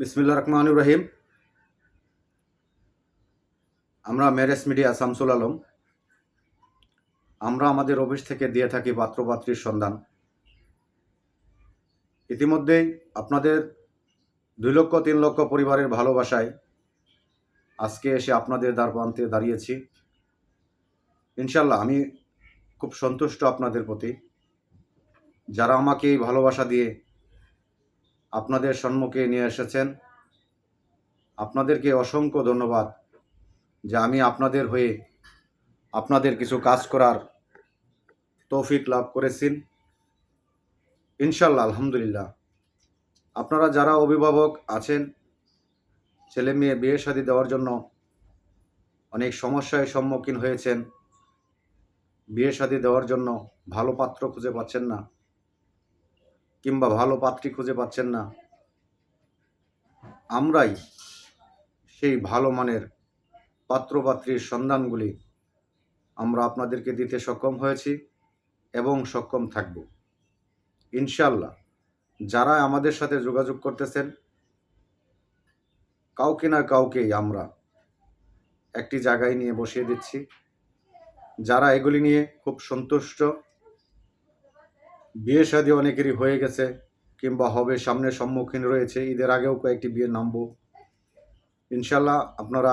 বিসমিল্লা রহমানুর রহিম। আমরা marriage media Shamsul Alam. আমরা আমাদের অফিস থেকে দিয়ে থাকি পাত্রপাত্রীর সন্ধান। ইতিমধ্যেই আপনাদের দুই লক্ষ, তিন লক্ষ পরিবারের ভালোবাসায় আজকে এসে আপনাদের দ্বার প্রান্তে দাঁড়িয়েছি। ইনশাল্লাহ আমি খুব সন্তুষ্ট আপনাদের প্রতি। যারা আমাকে এই ভালোবাসা দিয়ে আপনাদের সম্মুখে নিয়ে এসেছেন। আপনাদেরকে অসংখ্য ধন্যবাদ যে আমি আপনাদের হয়ে আপনাদের কিছু কাজ করার তৌফিক লাভ করেছি। ইনশাল্লাহ আলহামদুলিল্লাহ। আপনারা যারা অভিভাবক আছেন, ছেলে মেয়ে, বিয়ে শাদী দেওয়ার জন্য অনেক সমস্যায় সম্মুখীন হয়েছেন, বিয়ে শাদী দেওয়ার জন্য ভালো পাত্র খুঁজে পাচ্ছেন না। কিংবা ভালো পাত্রী খুঁজে পাচ্ছেন না। আমরাই সেই ভালো মানের পাত্রপাত্রীর সন্ধানগুলি আমরা আপনাদেরকে দিতে সক্ষম হয়েছি এবং সক্ষম থাকব। ইনশাল্লাহ যারা আমাদের সাথে যোগাযোগ করতেছেন, কাউকে না কাউকেই আমরা একটি জায়গায় নিয়ে বসিয়ে দিচ্ছি। যারা এগুলি নিয়ে খুব সন্তুষ্ট বিয়ে শাদী অনেকেরই হয়ে গেছে কিংবা হবে, সামনে সম্মুখীন রয়েছে। ঈদের আগেও কয়েকটি বিয়ে নামব। ইনশাল্লাহ আপনারা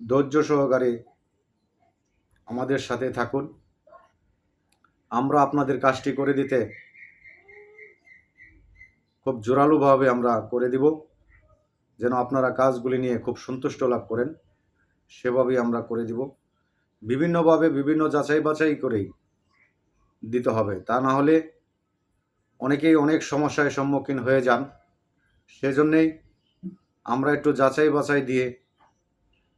ধৈর্য সহকারে আমাদের সাথে থাকুন। আমরা আপনাদের কাজটি করে দিতে খুব জোরালোভাবে আমরা করে দিব, যেন আপনারা কাজগুলি নিয়ে খুব সন্তুষ্ট লাভ করেন। সেভাবেই আমরা করে দিব। বিভিন্নভাবে বিভিন্ন যাচাই বাছাই করেই দিতে হবে। তা না হলে অনেকেই অনেক সমস্যায় সম্মুখীন হয়ে যান। সেজন্যেই আমরা একটু যাচাই বাছাই দিয়ে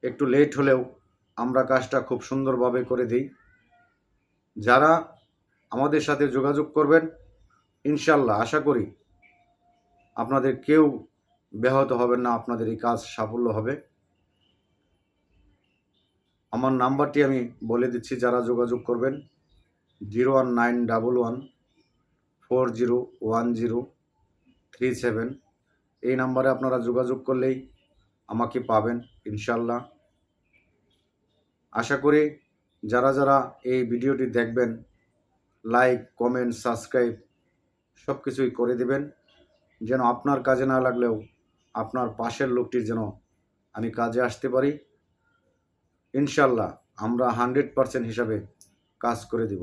একটু লেট হলেও আমরা কাজটা খুব সুন্দরভাবে করে দিই। যারা আমাদের সাথে যোগাযোগ করবেন ইনশাল্লাহ আশা করি আপনাদের কেউ ব্যাহত হবেন না, আপনাদের এই কাজ সাফল্য হবে। আমার নাম্বারটি আমি বলে দিচ্ছি, যারা যোগাযোগ করবেন। Zero one nine double one four zero one zero three seven. এই নাম্বারে আপনারা যোগাযোগ করলেই আমাকে পাবেন ইনশাল্লাহ আশা করি যারা যারা এই ভিডিওটি দেখবেন, লাইক, কমেন্ট, সাবস্ক্রাইব সব কিছুই করে দেবেন, যেন আপনার কাজে না লাগলেও আপনার পাশের লোকটির যেন আমি কাজে আসতে পারি। ইনশাল্লাহ আমরা হান্ড্রেড পারসেন্ট হিসাবে কাজ করে দিব।